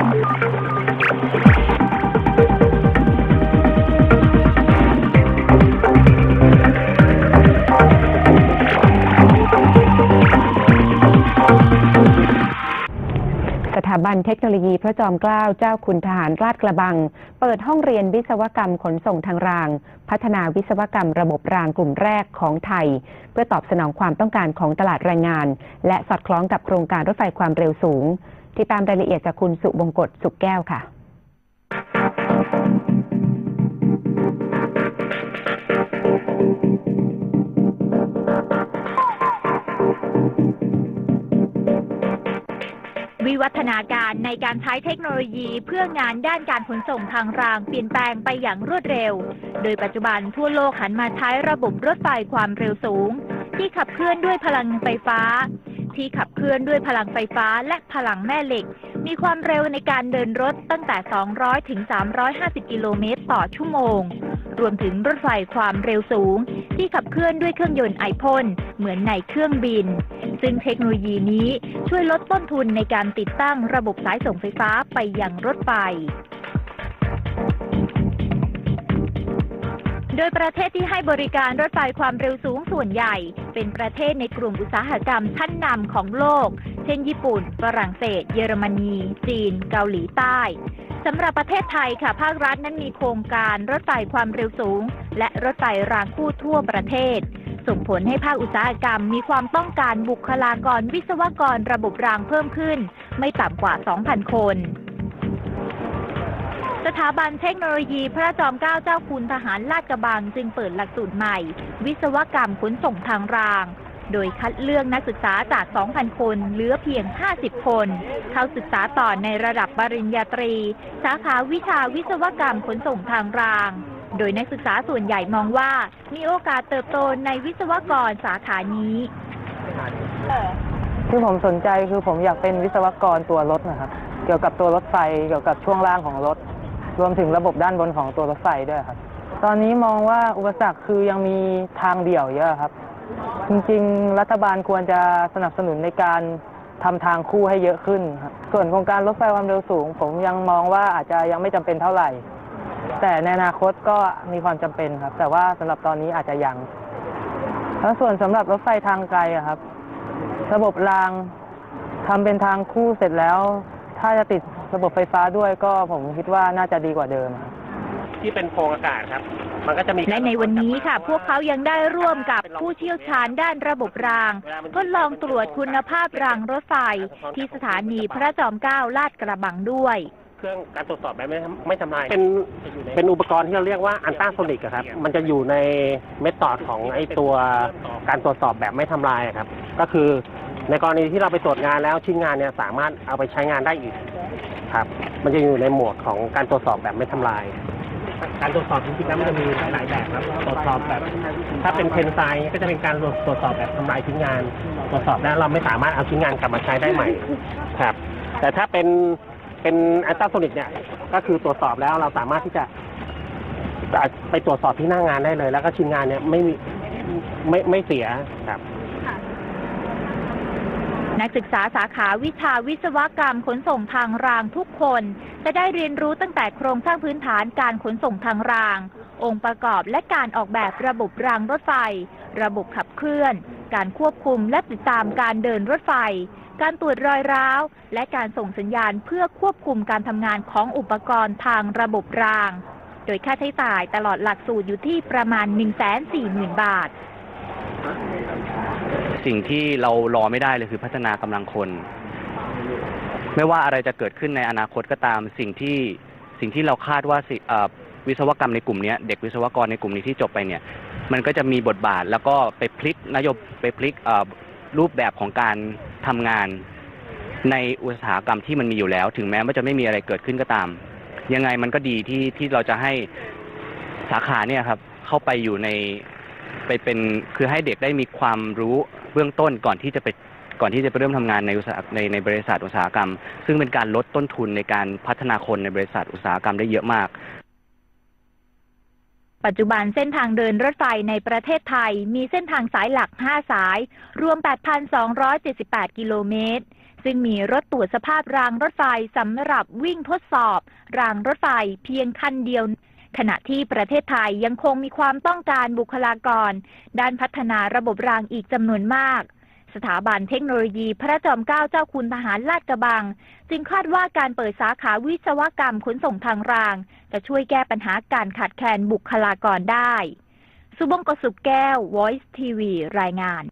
สถาบันเทคโนโลยีพระจอมเกล้าเจ้าคุณทหารราชกระบัง เปิดห้องเรียนวิศวกรรมขนส่งทางราง พัฒนาวิศวกรรมระบบรางกลุ่มแรกของไทย เพื่อตอบสนองความต้องการของตลาดแรงงาน และสอดคล้องกับโครงการรถไฟความเร็วสูง ติดตามรายละเอียดจากคุณสุบงกตสุขแก้วค่ะวิวัฒนาการในการใช้เทคโนโลยีเพื่องานด้านการขนส่งทางรางเปลี่ยนแปลงไปอย่างรวดเร็ว โดยปัจจุบันทั่วโลกหันมาใช้ระบบรถไฟความเร็วสูง ที่ขับเคลื่อนด้วยพลังไฟฟ้า ที่ขับเคลื่อนด้วยพลังไฟฟ้าและพลังแม่เหล็ก มีความเร็วในการเดินรถตั้งแต่ 200 ถึง 350 กิโลเมตรต่อชั่วโมง รวมถึงรถไฟความเร็วสูง ที่ขับเคลื่อนด้วยเครื่องยนต์ไอพ่นเหมือนในเครื่องบิน ซึ่งเทคโนโลยีนี้ช่วยลดต้นทุนในการติดตั้งระบบสายส่งไฟฟ้าไปยังรถไฟ ดยประเทศที่ให้บริการรถไฟความเร็วสูงส่วนใหญ่ เป็นประเทศในกลุ่มอุตสาหกรรมชั้นนำของโลก เช่น ญี่ปุ่น ฝรั่งเศส เยอรมนี จีน เกาหลีใต้สำหรับประเทศไทยค่ะภาครัฐนั้นมีโครงการรถไฟความเร็วสูง และรถไฟรางคู่ทั่วประเทศ ส่งผลให้ภาคอุตสาหกรรมมีความต้องการบุคลากรวิศวกรระบบรางเพิ่มขึ้น ไม่ต่ำกว่า 2,000 คน สถาบันเทคโนโลยีพระจอมเกล้าเจ้าคุณทหารลาดกระบังจึงเปิดหลักสูตรใหม่ วิศวกรรมขนส่งทางราง โดยคัดเลือกนักศึกษาจาก 2,000 คน เหลือเพียง 50 คน เข้าศึกษาต่อในระดับปริญญาตรี สาขาวิชาวิศวกรรมขนส่งทางราง โดยนักศึกษาส่วนใหญ่มองว่า มีโอกาสเติบโตในวิศวกรสาขานี้ที่ผมสนใจคือผมอยากเป็นวิศวกรตัวรถนะครับ เกี่ยวกับตัวรถไฟ เกี่ยวกับช่วงล่างของรถ รวมถึงระบบด้านบนของตัวรถไฟด้วยครับ ตอนนี้มองว่าอุปสรรคคือยังมีทางเดี่ยวเยอะครับ จริงๆ รัฐบาลควรจะสนับสนุนในการทำทางคู่ให้เยอะขึ้นครับส่วนโครงการรถไฟความเร็วสูง ผมยังมองว่าอาจจะยังไม่จำเป็นเท่าไหร่ แต่ในอนาคตก็มีความจำเป็นครับ แต่ว่าสำหรับตอนนี้อาจจะยัง แล้วส่วนสำหรับรถไฟทางไกลอะครับ ระบบรางทำเป็นทางคู่เสร็จแล้ว ถ้าจะติด ระบบไฟฟ้าด้วยก็ผมคิดว่าน่าจะดีกว่าเดิมครับ ที่เป็นโพรงอากาศครับ มันก็จะมีและในวันนี้ค่ะ พวกเขายังได้ร่วมกับผู้เชี่ยวชาญด้านระบบราง ทดลองตรวจคุณภาพรางรถไฟ ที่สถานีพระจอมเกล้าลาดกระบังด้วย เครื่องการตรวจสอบแบบไม่ทำไม่ทำลายเป็นเป็นอุปกรณ์ที่เราเรียกว่าอันต้าโซนิกครับ มันจะอยู่ในเมธอดของไอตัวการตรวจสอบแบบไม่ทำลายอะครับ ก็คือในกรณีที่เราไปตรวจงานแล้วชิ้นงานเนี่ยสามารถเอาไปใช้งานได้อีก ครับ มันจะอยู่ในหมวดของการตรวจสอบแบบไม่ทำลาย การตรวจสอบจริงๆแล้วมันจะมีหลายแบบครับตรวจสอบแบบ ถ้าเป็นเพนไซน์ก็จะเป็นการตรวจสอบแบบทำลายชิ้นงาน ตรวจสอบแล้วเราไม่สามารถเอาชิ้นงานกลับมาใช้ได้ใหม่ครับ แต่ถ้าเป็นเป็นอัลตราโซนิกเนี่ย ก็คือตรวจสอบแล้วเราสามารถที่จะไปตรวจสอบที่หน้างานได้เลย แล้วก็ชิ้นงานเนี่ยไม่มีไม่ไม่เสียครับ นักศึกษาสาขาวิชาวิศวกรรมขนส่งทางรางทุกคน จะได้เรียนรู้ตั้งแต่โครงสร้างพื้นฐานการขนส่งทางราง องค์ประกอบและการออกแบบระบบรางรถไฟ ระบบขับเคลื่อน การควบคุมและติดตามการเดินรถไฟ การตรวจรอยร้าว และการส่งสัญญาณเพื่อควบคุมการทำงานของอุปกรณ์ทางระบบราง โดยค่าใช้จ่ายตลอดหลักสูตรอยู่ที่ประมาณ 140,000 บาท สิ่งที่เรารอไม่ได้เลยคือพัฒนากำลังคน ไม่ว่าอะไรจะเกิดขึ้นในอนาคตก็ตามสิ่งที่สิ่งที่เราคาดว่าสิวิศวกรรมในกลุ่มนี้เด็กวิศวกรในกลุ่มนี้ที่จบไปเนี่ย มันก็จะมีบทบาทแล้วก็ไปพลิกนโยบไปพลิกรูปแบบของการทำงานในอุตสาหกรรมที่มันมีอยู่แล้ว ถึงแม้ว่าจะไม่มีอะไรเกิดขึ้นก็ตาม ยังไงมันก็ดีที่ที่เราจะให้สาขาเนี่ยครับ เข้าไปอยู่ในไปเป็นคือให้เด็กได้มีความรู้ เบื้องต้นก่อนที่จะไปก่อนที่จะไปเริ่มทำงานในอุตสาหในในบริษัทอุตสาหกรรม ซึ่งเป็นการลดต้นทุนในการพัฒนาคนในบริษัทอุตสาหกรรมได้เยอะมาก ปัจจุบันเส้นทางเดินรถไฟในประเทศไทย มีเส้นทางสายหลัก 5 สาย รวม 8,278 กิโลเมตร ซึ่งมีรถตรวจสภาพรางรถไฟสำหรับวิ่งทดสอบ รางรถไฟเพียงคันเดียว ขณะที่ประเทศไทยยังคงมีความต้องการบุคลากร ด้านพัฒนาระบบรางอีกจำนวนมาก สถาบันเทคโนโลยีพระจอมเกล้าเจ้าคุณทหารลาดกระบัง จึงคาดว่าการเปิดสาขาวิศวกรรมขนส่งทางราง จะช่วยแก้ปัญหาการขาดแคลนบุคลากรได้ สุบงกสุกแก้ว Voice TV รายงาน